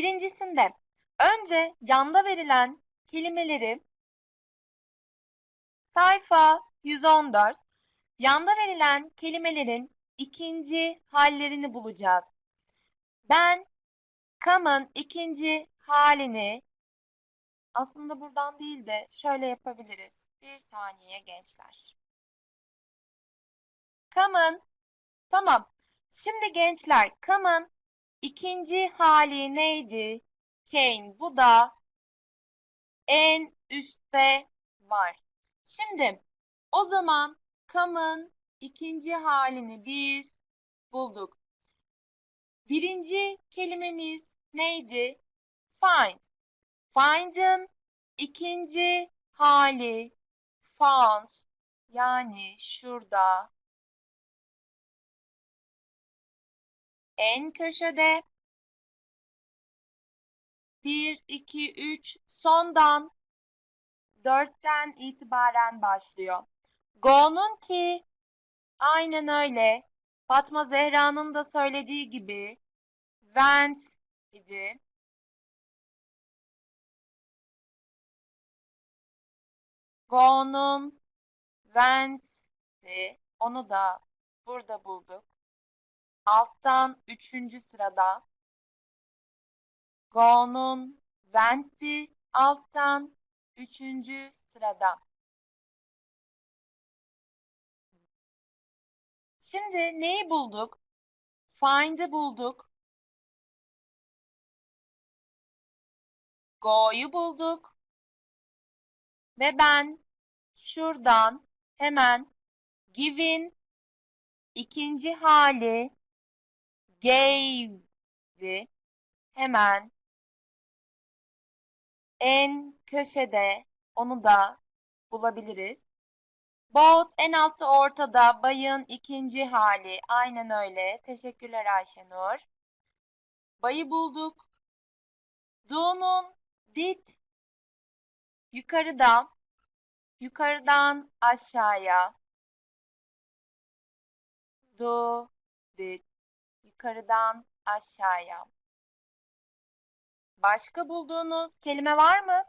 Birincisinde önce yanda verilen kelimeleri sayfa 114 yanda verilen kelimelerin ikinci hallerini bulacağız. Ben come'ın ikinci halini aslında buradan değil de şöyle yapabiliriz. Bir saniye gençler. Come'ın tamam. Şimdi gençler come'ın ikinci hali neydi? Came. Bu da en üstte var. Şimdi o zaman come'ın ikinci halini biz bulduk. Birinci kelimemiz neydi? Find. Find'ın ikinci hali found. Yani şurada en köşede 1, 2, 3 sondan 4'ten itibaren başlıyor. Go'nun ki aynen öyle Fatma Zehra'nın da söylediği gibi went idi. Go'nun went'ti. Onu da burada bulduk. Alttan üçüncü sırada Go'nun went'ti. Alttan üçüncü sırada. Şimdi neyi bulduk? Find'i bulduk. Go'yu bulduk. Ve ben şuradan hemen given ikinci hali gave'di. Hemen en köşede onu da bulabiliriz. Both en altta ortada bayın ikinci hali. Aynen öyle. Teşekkürler Ayşenur. Bayı bulduk. Do'nun did yukarıda yukarıdan aşağıya do did yukarıdan aşağıya. Başka bulduğunuz kelime var mı?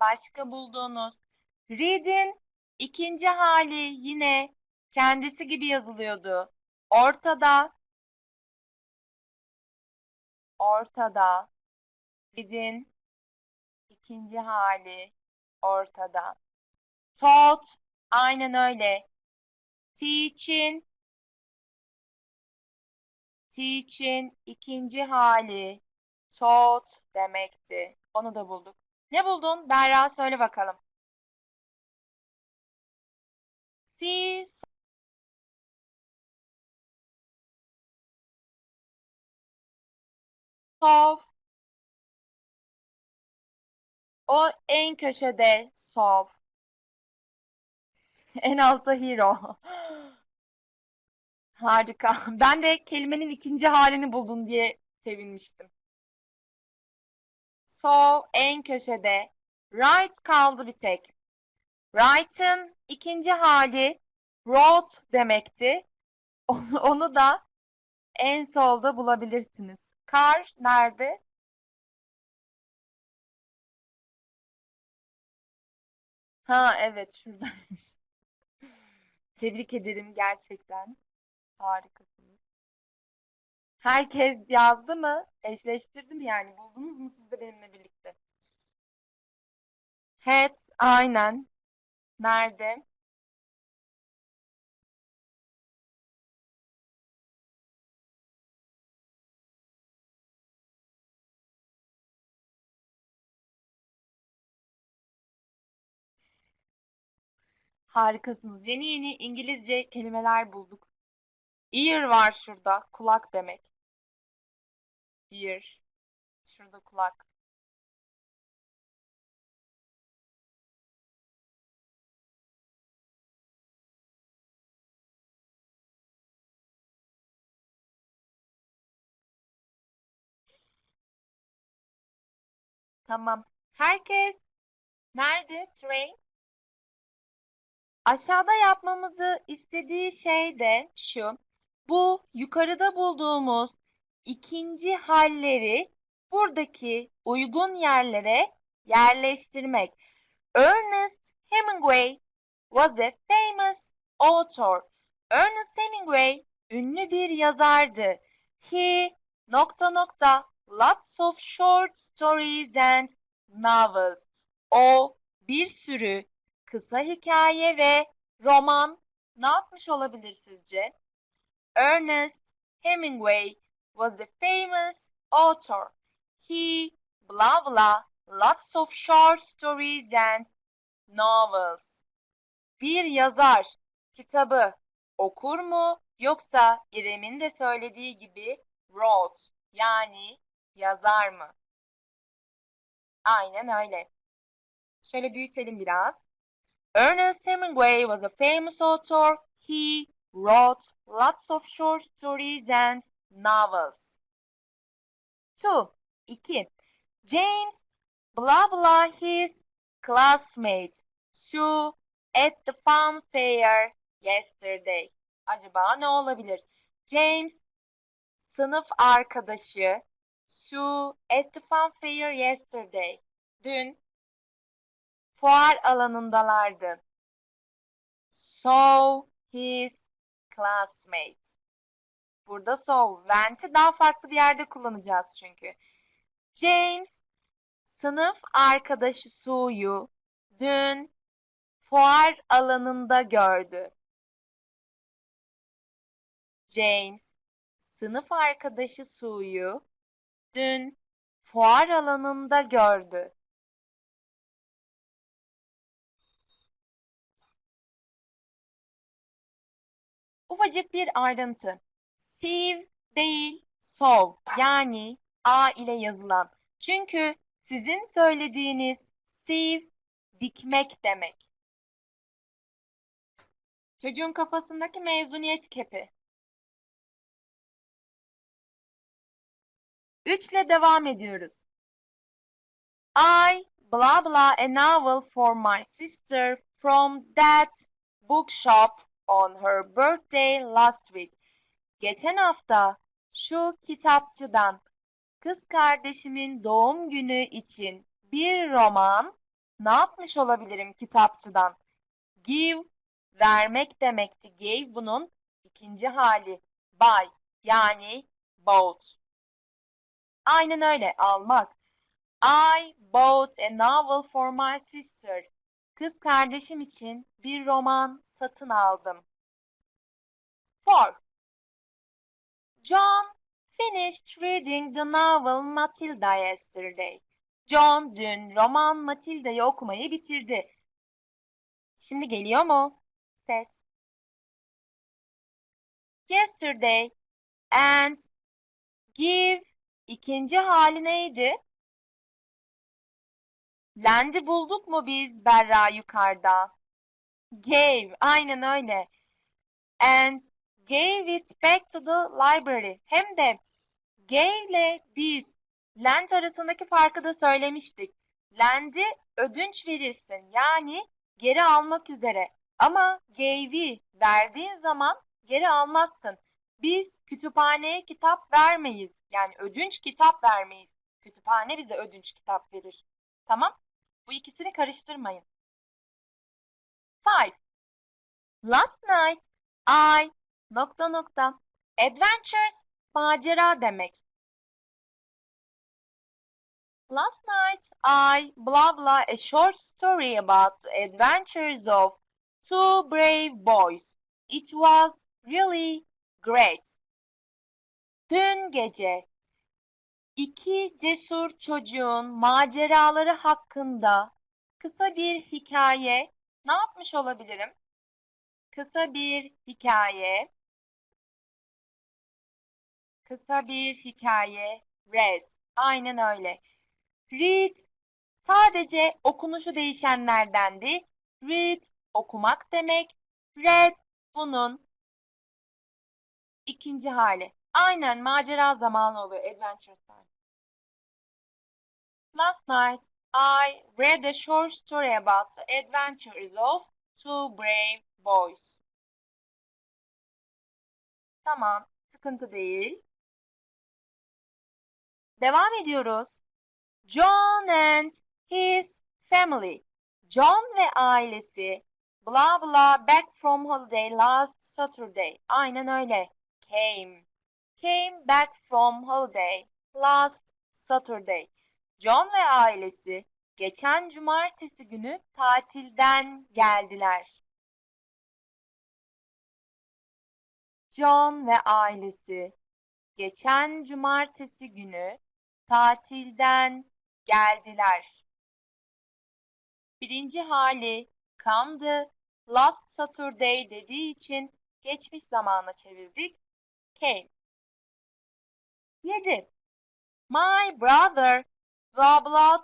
Başka bulduğunuz Read'in ikinci hali yine kendisi gibi yazılıyordu. Ortada ortada read'in ikinci hali ortada. Taught aynen öyle. Teaching teaching ikinci hali taught demekti. Onu da bulduk. Ne buldun? Berra söyle bakalım. See solve o en köşede solve en altta hero harika ben de kelimenin ikinci halini buldun diye sevinmiştim solve en köşede right kaldı bir tek Write'ın ikinci hali wrote demekti. Onu, onu da en solda bulabilirsiniz. Car nerede? Ha evet şuradaymış. Tebrik ederim gerçekten. Harikasınız. Herkes yazdı mı? Eşleştirdi mi yani? Buldunuz mu siz de benimle birlikte? Had aynen. Nerede? Harikasınız. Yeni yeni İngilizce kelimeler bulduk. Ear var şurada. Kulak demek. Ear. Şurada kulak. Tamam. Herkes nerede? Train. Aşağıda yapmamızı istediği şey de şu. Bu yukarıda bulduğumuz ikinci halleri buradaki uygun yerlere yerleştirmek. Ernest Hemingway was a famous author. Ernest Hemingway ünlü bir yazardı. He nokta nokta lots of short stories and novels. O bir sürü kısa hikaye ve roman ne yapmış olabilir sizce? Ernest Hemingway was a famous author. He blah blah lots of short stories and novels. Bir yazar kitabı okur mu yoksa İrem'in de söylediği gibi wrote yani yazar mı? Aynen öyle. Şöyle büyütelim biraz. Ernest Hemingway was a famous author. He wrote lots of short stories and novels. 2. 2. James blah blah his classmate Sue at the fun fair yesterday. Acaba ne olabilir? James sınıf arkadaşı Sue at the fun fair yesterday. Dün fuar alanındalardı. So his classmate. Burada so, went'i daha farklı bir yerde kullanacağız çünkü. James sınıf arkadaşı Sue'yu dün fuar alanında gördü. James sınıf arkadaşı Sue'yu dün fuar alanında gördü. Ufacık bir ayrıntı. Sieve değil, solve yani A ile yazılan. Çünkü sizin söylediğiniz sieve dikmek demek. Çocuğun kafasındaki mezuniyet kepi. Üçle devam ediyoruz. I blah blah a novel for my sister from that bookshop on her birthday last week. Geçen hafta şu kitapçıdan kız kardeşimin doğum günü için bir roman ne yapmış olabilirim kitapçıdan? Give vermek demekti. Gave bunun ikinci hali. Buy yani bought. Aynen öyle almak. I bought a novel for my sister. Kız kardeşim için bir roman satın aldım. 4. John finished reading the novel Matilda yesterday. John dün roman Matilda'yı okumayı bitirdi. Şimdi geliyor mu? Ses. Yesterday and give ikinci hali neydi? Land'i bulduk mu biz Berra yukarıda? Gave, aynen öyle. And gave it back to the library. Hem de gave ile biz lend arasındaki farkı da söylemiştik. Lend'i ödünç verirsin. Yani geri almak üzere. Ama gave'i verdiğin zaman geri almazsın. Biz kütüphaneye kitap vermeyiz. Yani ödünç kitap vermeyiz. Kütüphane bize ödünç kitap verir. Tamam? Bu ikisini karıştırmayın. 5. Last night I nokta nokta adventures macera demek. Last night I blah blah a short story about the adventures of two brave boys. It was really great. Dün gece iki cesur çocuğun maceraları hakkında kısa bir hikaye ne yapmış olabilirim? Kısa bir hikaye. Kısa bir hikaye. Read. Aynen öyle. Read sadece okunuşu değişenlerdendi. Read okumak demek. Read bunun ikinci hali. Aynen macera zamanı oluyor. Adventure time. Last night I read a short story about the adventures of two brave boys. Tamam, sıkıntı değil. Devam ediyoruz. John and his family. John ve ailesi blah blah back from holiday last Saturday. Aynen öyle. Came. Came back from holiday last Saturday. John ve ailesi geçen cumartesi günü tatilden geldiler. John ve ailesi geçen cumartesi günü tatilden geldiler. Birinci hali come'dı. Last Saturday dediği için geçmiş zamana çevirdik. Came. 7. My brother blah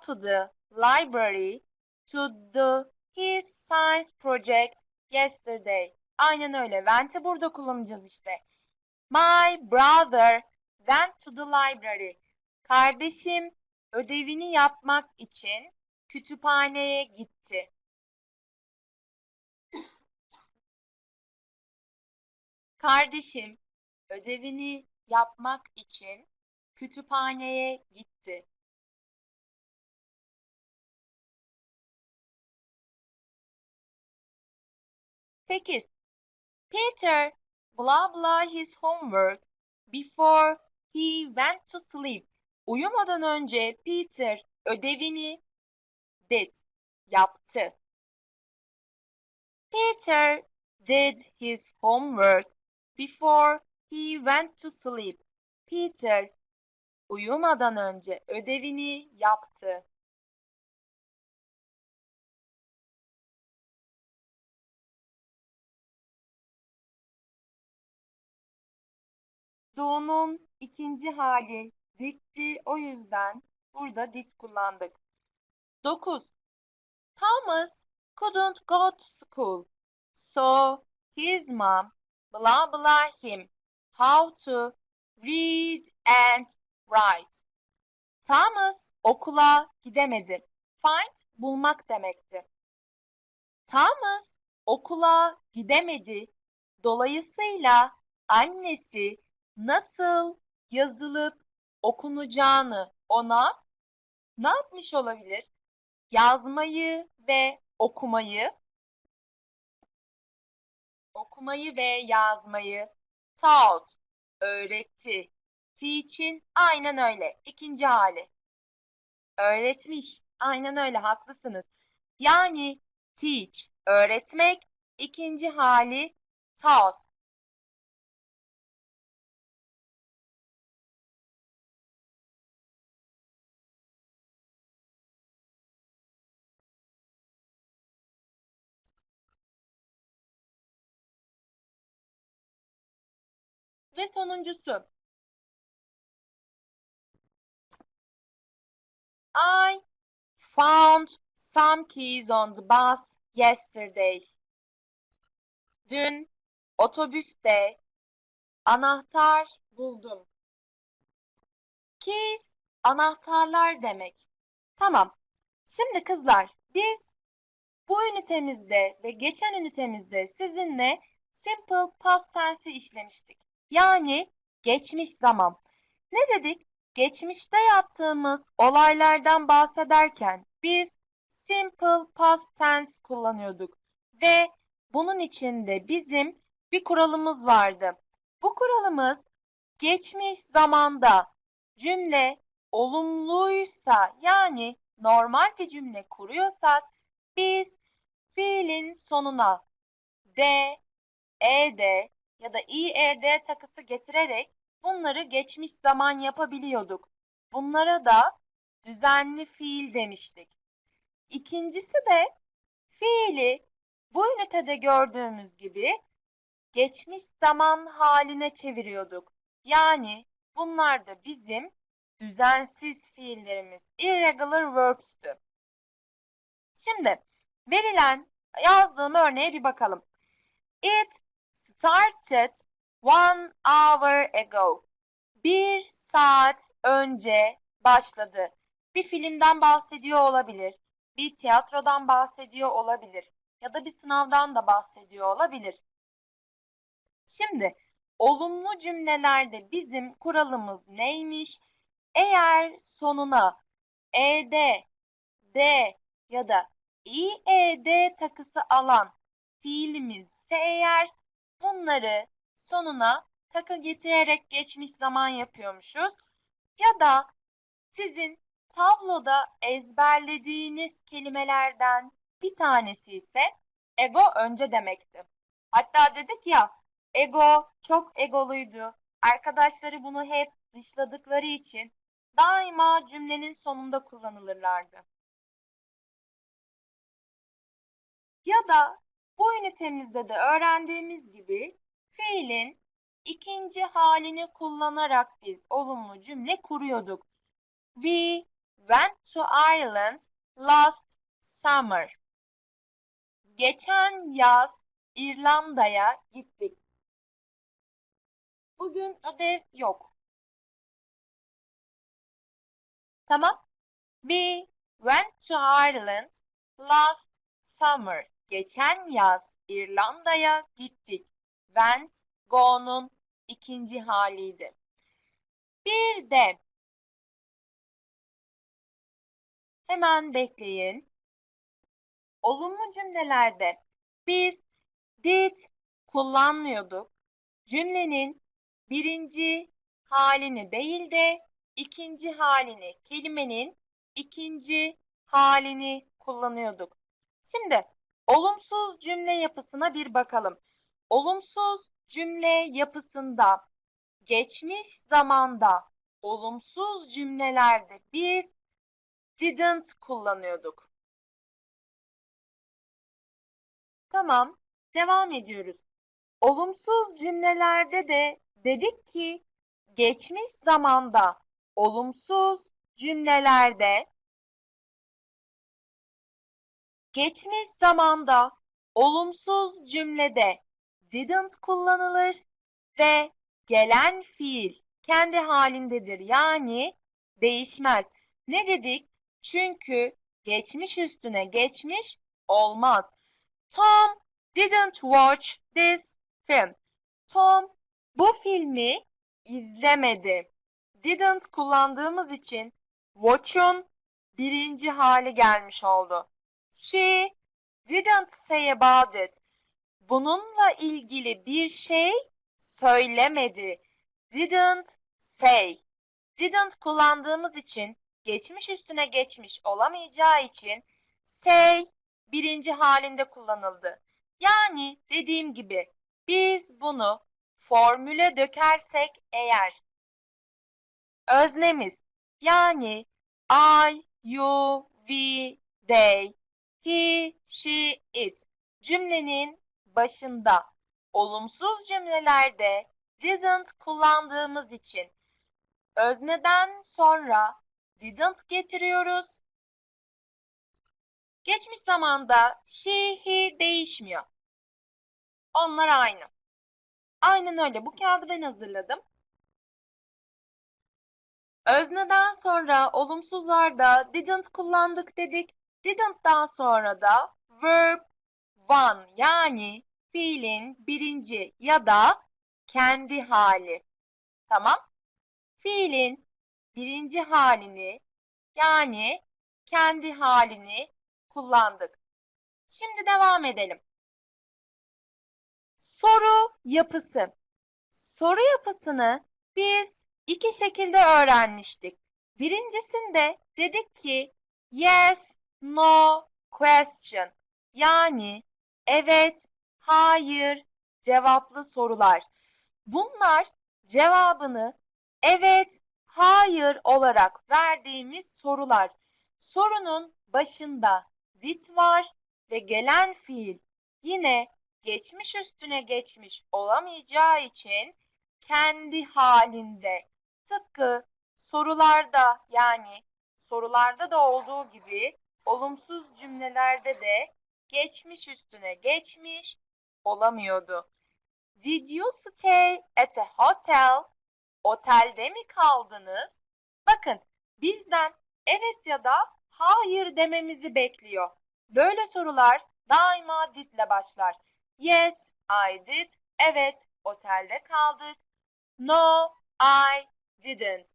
to the library to do his science project yesterday. Aynen öyle. Went'i burada kullanacağız işte. My brother went to the library. Kardeşim ödevini yapmak için kütüphaneye gitti. Kardeşim ödevini yapmak için kütüphaneye gitti. Sekiz. Peter blah blah his homework before he went to sleep. Uyumadan önce Peter ödevini did yaptı. Peter did his homework before he went to sleep. Peter uyumadan önce ödevini yaptı. Do'nun ikinci hali dikti. O yüzden burada did kullandık. 9. Thomas couldn't go to school. So his mom blah blah him how to read and write. Thomas okula gidemedi. Find bulmak demekti. Thomas okula gidemedi. Dolayısıyla annesi nasıl yazılıp okunacağını ona ne yapmış olabilir? Yazmayı ve okumayı okumayı ve yazmayı taught öğretti. Teach'in aynen öyle. ikinci hali. Öğretmiş. Aynen öyle haklısınız. Yani teach öğretmek ikinci hali taught. Ve sonuncusu. I found some keys on the bus yesterday. Dün otobüste anahtar buldum. Keys anahtarlar demek. Tamam. Şimdi kızlar biz bu ünitemizde ve geçen ünitemizde sizinle simple past tense'i işlemiştik. Yani geçmiş zaman. Ne dedik? Geçmişte yaptığımız olaylardan bahsederken biz simple past tense kullanıyorduk ve bunun içinde bizim bir kuralımız vardı. Bu kuralımız geçmiş zamanda cümle olumluysa yani normal bir cümle kuruyorsak biz fiilin sonuna d, ed ya da ied takısı getirerek bunları geçmiş zaman yapabiliyorduk. Bunlara da düzenli fiil demiştik. İkincisi de fiili bu ünitede gördüğümüz gibi geçmiş zaman haline çeviriyorduk. Yani bunlar da bizim düzensiz fiillerimiz, irregular verbs'tü. Şimdi verilen yazdığım örneğe bir bakalım. It started one hour ago. Bir saat önce başladı. Bir filmden bahsediyor olabilir. Bir tiyatrodan bahsediyor olabilir. Ya da bir sınavdan da bahsediyor olabilir. Şimdi olumlu cümlelerde bizim kuralımız neymiş? Eğer sonuna ed, d ya da ied takısı alan fiilimizse eğer bunları sonuna takı getirerek geçmiş zaman yapıyormuşuz. Ya da sizin tabloda ezberlediğiniz kelimelerden bir tanesi ise ego önce demekti. Hatta dedik ya ego çok egoluydu. Arkadaşları bunu hep dışladıkları için daima cümlenin sonunda kullanılırlardı. Ya da bu ünitemizde de öğrendiğimiz gibi fiilin ikinci halini kullanarak biz olumlu cümle kuruyorduk. We went to Ireland last summer. Geçen yaz İrlanda'ya gittik. Bugün ödev yok. Tamam. We went to Ireland last summer. Geçen yaz İrlanda'ya gittik. Went, go'nun ikinci haliydi. Bir de hemen bekleyin. Olumlu cümlelerde biz did kullanmıyorduk. Cümlenin birinci halini değil de ikinci halini, kelimenin ikinci halini kullanıyorduk. Şimdi olumsuz cümle yapısına bir bakalım. Olumsuz cümle yapısında geçmiş zamanda olumsuz cümlelerde biz didn't kullanıyorduk. Tamam, devam ediyoruz. Olumsuz cümlelerde de dedik ki geçmiş zamanda olumsuz cümlelerde geçmiş zamanda olumsuz cümlede didn't kullanılır ve gelen fiil kendi halindedir. Yani değişmez. Ne dedik? Çünkü geçmiş üstüne geçmiş olmaz. Tom didn't watch this film. Tom bu filmi izlemedi. Didn't kullandığımız için watch'un birinci hali gelmiş oldu. She didn't say about it. Bununla ilgili bir şey söylemedi. Didn't say. Didn't kullandığımız için geçmiş üstüne geçmiş olamayacağı için say birinci halinde kullanıldı. Yani dediğim gibi biz bunu formüle dökersek eğer öznemiz yani I, you, we, they, she, it cümlenin başında olumsuz cümlelerde didn't kullandığımız için özneden sonra didn't getiriyoruz. Geçmiş zamanda she, he değişmiyor. Onlar aynı. Aynen öyle. Bu kağıdı ben hazırladım. Özneden sonra olumsuzlarda didn't kullandık dedik. Didn't'dan sonra da verb one yani fiilin birinci ya da kendi hali. Tamam? Fiilin birinci halini yani kendi halini kullandık. Şimdi devam edelim. Soru yapısı. Soru yapısını biz iki şekilde öğrenmiştik. Birincisinde dedik ki yes, no question yani evet, hayır cevaplı sorular. Bunlar cevabını evet, hayır olarak verdiğimiz sorular. Sorunun başında did var ve gelen fiil yine geçmiş üstüne geçmiş olamayacağı için kendi halinde tıpkı sorularda yani sorularda da olduğu gibi olumsuz cümlelerde de geçmiş üstüne geçmiş olamıyordu. Did you stay at a hotel? Otelde mi kaldınız? Bakın bizden evet ya da hayır dememizi bekliyor. Böyle sorular daima did ile başlar. Yes, I did. Evet, otelde kaldık. No, I didn't.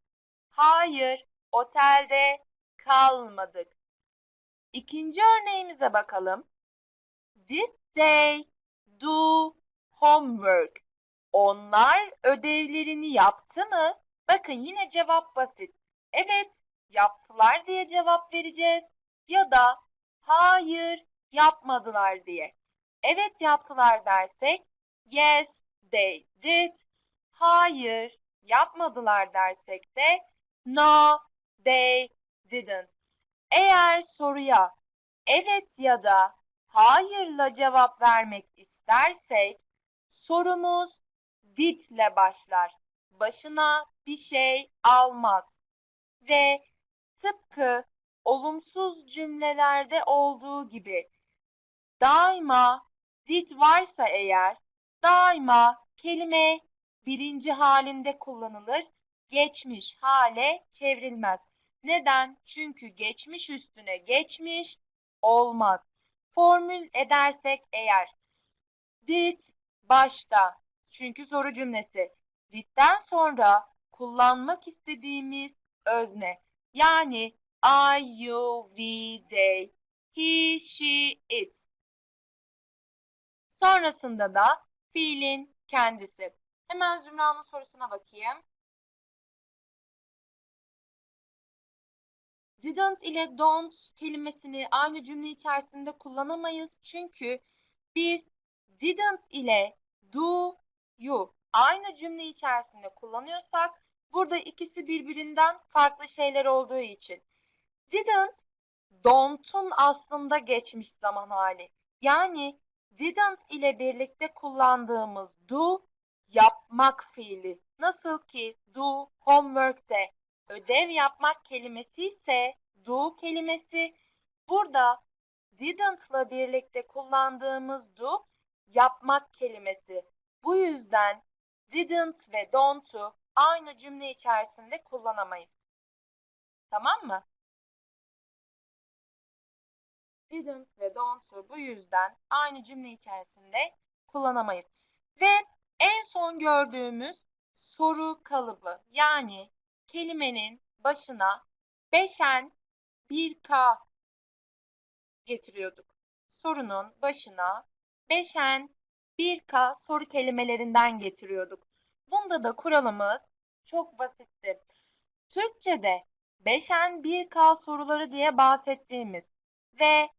Hayır, otelde kalmadık. İkinci örneğimize bakalım. Did they do homework? Onlar ödevlerini yaptı mı? Bakın yine cevap basit. Evet, yaptılar diye cevap vereceğiz. Ya da hayır, yapmadılar diye. Evet yaptılar dersek yes they did. Hayır yapmadılar dersek de no they didn't. Eğer soruya evet ya da hayırla cevap vermek istersek sorumuz did ile başlar. Başına bir şey almaz. Ve tıpkı olumsuz cümlelerde olduğu gibi daima did varsa eğer daima kelime birinci halinde kullanılır, geçmiş hale çevrilmez. Neden? Çünkü geçmiş üstüne geçmiş olmaz. Formül edersek eğer did başta çünkü soru cümlesi did'den sonra kullanmak istediğimiz özne yani I, you, we, they, he, she, it. Sonrasında da fiilin kendisi. Hemen Zümra'nın sorusuna bakayım. Didn't ile don't kelimesini aynı cümle içerisinde kullanamayız. Çünkü biz didn't ile do you aynı cümle içerisinde kullanıyorsak burada ikisi birbirinden farklı şeyler olduğu için. Didn't, don't'un aslında geçmiş zaman hali. Yani didn't ile birlikte kullandığımız do yapmak fiili. Nasıl ki do homework'te ödev yapmak kelimesi ise do kelimesi burada didn't'la birlikte kullandığımız do yapmak kelimesi. Bu yüzden didn't ve don't'u aynı cümle içerisinde kullanamayız. Tamam mı? Didn't ve don't'u bu yüzden aynı cümle içerisinde kullanamayız. Ve en son gördüğümüz soru kalıbı yani kelimenin başına beşen bir k getiriyorduk. Sorunun başına beşen bir k soru kelimelerinden getiriyorduk. Bunda da kuralımız çok basitti. Türkçe'de beşen bir k soruları diye bahsettiğimiz ve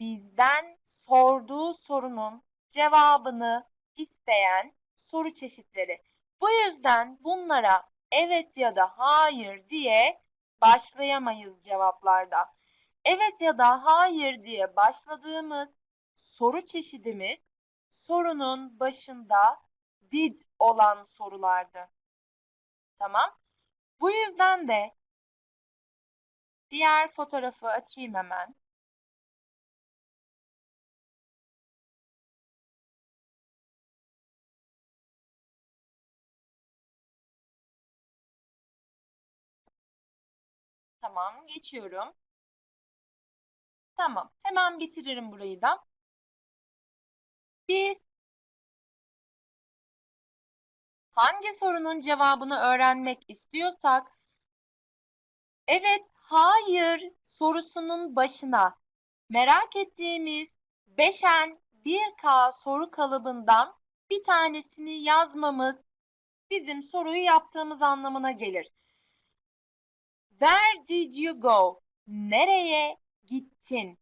bizden sorduğu sorunun cevabını isteyen soru çeşitleri. Bu yüzden bunlara evet ya da hayır diye başlayamayız cevaplarda. Evet ya da hayır diye başladığımız soru çeşidimiz sorunun başında did olan sorulardı. Tamam? Bu yüzden de diğer fotoğrafı açayım hemen. Tamam, geçiyorum. Tamam, hemen bitiririm burayı da. Biz hangi sorunun cevabını öğrenmek istiyorsak, evet, hayır sorusunun başına merak ettiğimiz beşen 1K soru kalıbından bir tanesini yazmamız bizim soruyu yaptığımız anlamına gelir. Where did you go? Nereye gittin?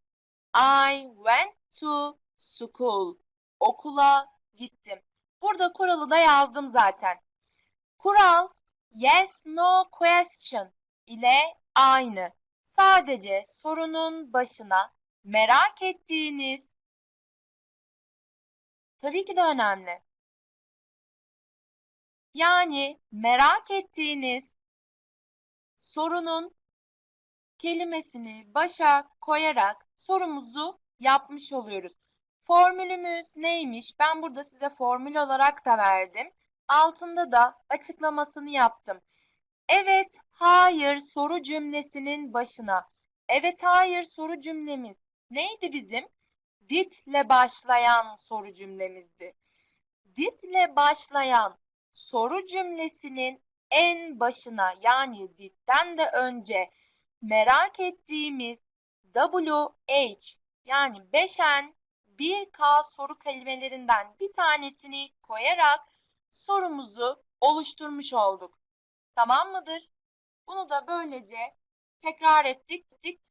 I went to school. Okula gittim. Burada kuralı da yazdım zaten. Kural yes no question ile aynı. Sadece sorunun başına merak ettiğiniz tabii ki de önemli. Yani merak ettiğiniz sorunun kelimesini başa koyarak sorumuzu yapmış oluyoruz. Formülümüz neymiş? Ben burada size formül olarak da verdim. Altında da açıklamasını yaptım. Evet, hayır soru cümlesinin başına. Evet, hayır soru cümlemiz neydi bizim? Did ile başlayan soru cümlemizdi. Did ile başlayan soru cümlesinin en başına yani ditten de önce merak ettiğimiz WH yani 5N 1K soru kelimelerinden bir tanesini koyarak sorumuzu oluşturmuş olduk. Tamam mıdır? Bunu da böylece tekrar ettik